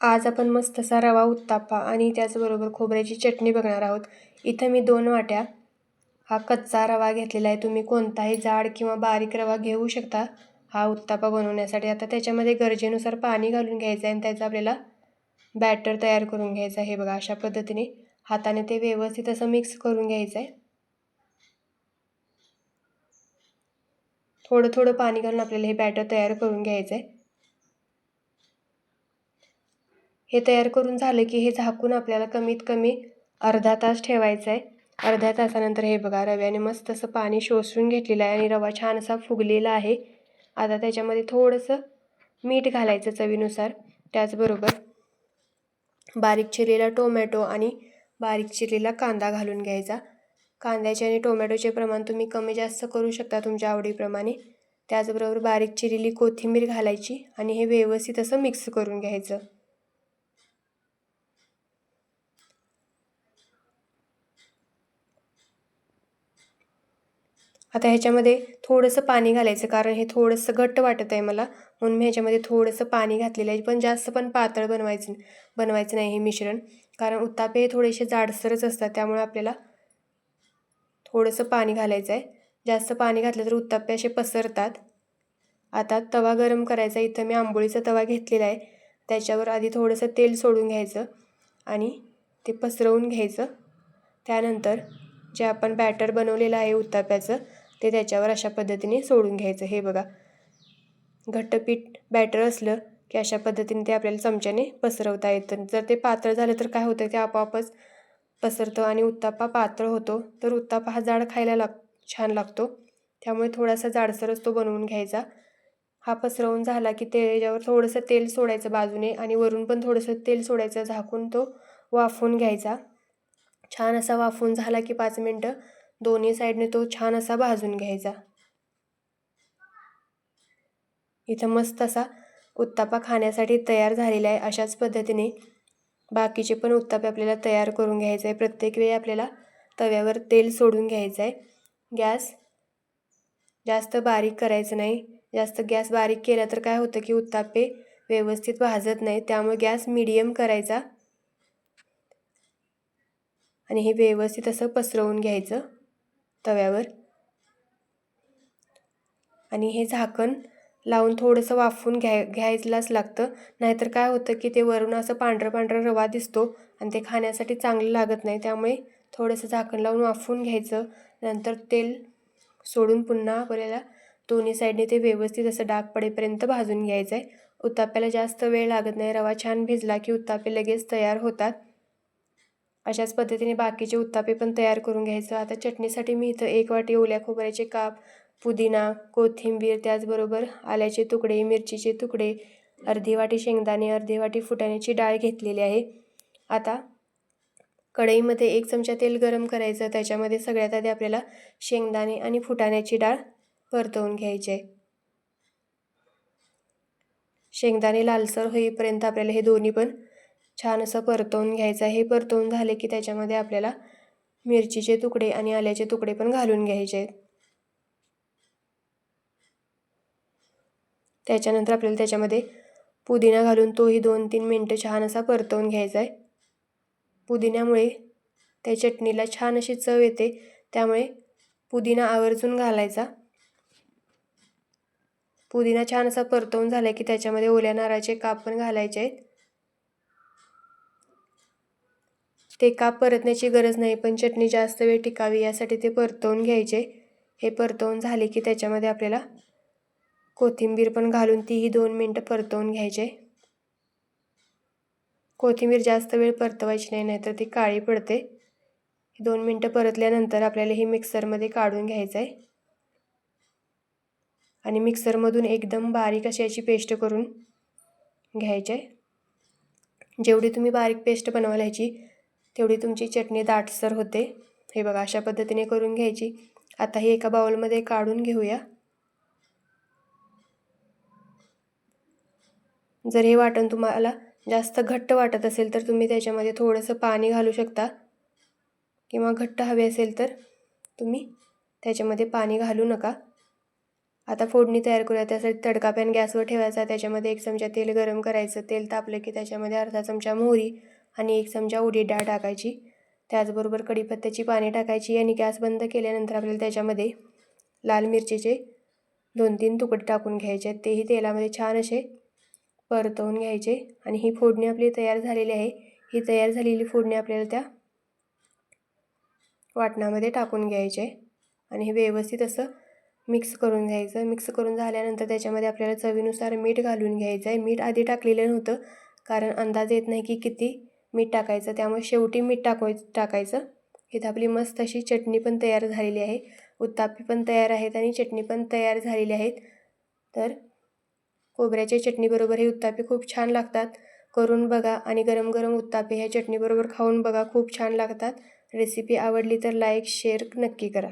आज आपण मस्त असा रवा उत्तापा आणि त्याचबरोबर खोबऱ्याची चटणी बघणार आहोत. इथं मी दोन वाट्या हा कच्चा रवा घेतलेला आहे. तुम्ही कोणताही जाड किंवा बारीक रवा घेऊ शकता हा उत्तापा बनवण्यासाठी. आता त्याच्यामध्ये गरजेनुसार पाणी घालून घ्यायचं आहे आणि त्याचं आपल्याला बॅटर तयार करून घ्यायचं आहे. हे बघा अशा पद्धतीने हाताने ते व्यवस्थित असं मिक्स करून घ्यायचं आहे. थोडं थोडं पाणी घालून आपल्याला हे बॅटर तयार करून घ्यायचं आहे. हे तयार करून झालं की हे झाकून आपल्याला कमीत कमी अर्धा तास ठेवायचं आहे. अर्ध्या तासानंतर हे बघा रव्याने मस्त असं पाणी शोषून घेतलेलं आहे आणि रवा छान असा फुगलेला आहे. आता त्याच्यामध्ये थोडंसं मीठ घालायचं चवीनुसार. त्याचबरोबर बारीक चिरलेला टोमॅटो आणि बारीक चिरलेला कांदा घालून घ्यायचा. कांद्याचे आणि टोमॅटोचे प्रमाण तुम्ही कमी जास्त करू शकता तुमच्या आवडीप्रमाणे. त्याचबरोबर बारीक चिरलेली कोथिंबीर घालायची आणि हे व्यवस्थित असं मिक्स करून घ्यायचं. आता ह्याच्यामध्ये थोडंसं पाणी घालायचं कारण हे थोडंसं घट्ट वाटत आहे मला. म्हणून मी ह्याच्यामध्ये थोडंसं पाणी घातलेलं आहे. पण जास्त पण पातळ बनवायचं बनवायचं नाही हे मिश्रण. कारण उत्तापे हे थोडेसे जाडसरच असतात त्यामुळे आपल्याला थोडंसं पाणी घालायचं आहे. जास्त पाणी घातलं तर उत्तापे असे पसरतात. आता तवा गरम करायचा. इथं मी आंबोळीचा तवा घेतलेला आहे. त्याच्यावर आधी थोडंसं तेल सोडून घ्यायचं आणि ते पसरवून घ्यायचं. त्यानंतर जे आपण बॅटर बनवलेलं आहे उत्ताप्याचं ते त्याच्यावर अशा पद्धतीने सोडून घ्यायचं. हे बघा. घट्टपीठ बॅटर असलं की अशा पद्धतीने ते आपल्याला चमच्याने पसरवता येतं. जर ते पातळ झालं तर काय होतं? ते आपोआपच पसरतं आणि उत्तापा पातळ होतो. तर उत्तापा हा जाड खायला लाग छान लागतो. त्यामुळे थोडासा जाडसरच तो बनवून घ्यायचा. हा पसरवून झाला की त्याच्यावर थोडंसं तेल सोडायचं बाजूने आणि वरून पण थोडंसं तेल सोडायचं झाकून तो वाफवून घ्यायचा. छान असा वाफवून झाला की पाच मिनटं दोन्ही साईडने तो छान असा भाजून घ्यायचा. इथं मस्त असा उत्तापा खाण्यासाठी तयार झालेला आहे अशाच पद्धतीने. बाकीचे पण उत्तापे आपल्याला तयार करून घ्यायचं आहे प्रत्येक वेळी आपल्याला तव्यावर तेल सोडून घ्यायचं आहे. गॅस जास्त बारीक करायचं नाही. जास्त गॅस बारीक केला तर काय होतं की उत्तापे व्यवस्थित भाजत नाही. त्यामुळे गॅस मिडियम करायचा. आणि हे व्यवस्थित असं पसरवून घ्यायचं. तव्यावर. आणि हे झाकण लावून थोडंसं वाफून घ्याय घ्यायलाच लागतं. नाहीतर काय होतं की ते वरून असं पांढरं पांढरं रवा दिसतो आणि ते खाण्यासाठी चांगलं लागत नाही. त्यामुळे थोडंसं झाकण लावून वाफून घ्यायचं. नंतर तेल सोडून पुन्हा आपल्याला दोन्ही साईडने ते व्यवस्थित असं डाग पडेपर्यंत भाजून घ्यायचं आहे उत्ताप्याला जास्त वेळ लागत नाही. रवा छान भिजला की उत्तापे लगेच तयार होतात. अशाच पद्धतीने बाकीचे उत्तापे पण तयार करून घ्यायचं. आता चटणीसाठी मी इथं एक वाटी ओल्या खोबऱ्याचे काप पुदिना कोथिंबीर त्याचबरोबर आल्याचे तुकडे मिरचीचे तुकडे अर्धी वाटी शेंगदाणे अर्धी वाटी फुटाण्याची डाळ घेतलेली आहे. आता कढईमध्ये एक चमचा तेल गरम करायचं. त्याच्यामध्ये सगळ्यात आधी आपल्याला शेंगदाणे आणि फुटाण्याची डाळ परतवून घ्यायची आहे. शेंगदाणे लालसर होईपर्यंत आपल्याला हे दोन्ही पण छान असं परतवून घ्यायचं आहे. हे परतवून झाले की त्याच्यामध्ये आपल्याला मिरचीचे तुकडे आणि आल्याचे तुकडे पण घालून घ्यायचे. आहेत त्याच्यानंतर आपल्याला त्याच्यामध्ये पुदिना घालून तोही दोन तीन मिनटं छान असा परतवून घ्यायचा आहे. पुदिन्यामुळे त्या चटणीला छान अशी चव येते. त्यामुळे पुदिना आवर्जून घालायचा. पुदिना छान असा परतवून झाला की त्याच्यामध्ये ओल्या नारळाचे काप पण घालायचे आहेत. ते काप परतण्याची गरज नाही पण चटणी जास्त वेळ टिकावी यासाठी ते परतवून घ्यायचे. हे परतवून झाले की त्याच्यामध्ये आपल्याला कोथिंबीर पण घालून तीही दोन मिनटं परतवून घ्यायचे. कोथिंबीर जास्त वेळ परतवायची नाही नाहीतर ती काळी पडते. दोन मिनटं परतल्यानंतर आपल्याला ही मिक्सरमध्ये काढून घ्यायचं आहे आणि मिक्सरमधून एकदम बारीक अशी याची पेस्ट करून घ्यायची. आहे जेवढी तुम्ही बारीक पेस्ट बनवायला ह्याची तेवढी तुमची चटणी दाटसर होते. हे बघा अशा पद्धतीने करून घ्यायची. आता ही एका बाउलमध्ये काढून घेऊया. जर हे वाटण तुम्हाला जास्त घट्ट वाटत असेल तर तुम्ही त्याच्यामध्ये थोडंसं पाणी घालू शकता. किंवा घट्ट हवे असेल तर तुम्ही त्याच्यामध्ये पाणी घालू नका. आता फोडणी तयार करूया. त्यासाठी तडका पॅन गॅसवर ठेवायचा. त्याच्यामध्ये एक चमचा तेल गरम करायचं. तेल तापलं की त्याच्यामध्ये अर्धा चमचा मोहरी आणि एक चमचा उडीद डाळ टाकायची. त्याचबरोबर कढीपत्त्याची पाने टाकायची आणि गॅस बंद केल्यानंतर आपल्याला त्याच्यामध्ये लाल मिरचीचे दोन तीन तुकडे टाकून घ्यायचे. आहेत तेही तेलामध्ये छान असे परतवून घ्यायचे आणि ही फोडणी आपली तयार झालेली आहे. ही तयार झालेली फोडणी आपल्याला त्या वाटणामध्ये टाकून घ्यायचे आणि हे व्यवस्थित असं मिक्स करून घ्यायचं. मिक्स करून झाल्यानंतर त्याच्यामध्ये आपल्याला चवीनुसार मीठ घालून घ्यायचं आहे. मीठ आधी टाकलेलं नव्हतं कारण अंदाज येत नाही की किती मीठ टाकायचं. त्यामुळे शेवटी मीठ टाकवाय टाकायचं. इथं आपली मस्त अशी चटणी पण तयार झालेली आहे. उत्तापी पण तयार आहेत आणि चटणी पण तयार झालेली आहेत. तर खोबऱ्याच्या चटणीबरोबर हे उत्तापे खूप छान लागतात. करून बघा आणि गरम गरम उत्तापे ह्या चटणीबरोबर खाऊन बघा. खूप छान लागतात. रेसिपी आवडली तर लाईक शेअर नक्की करा.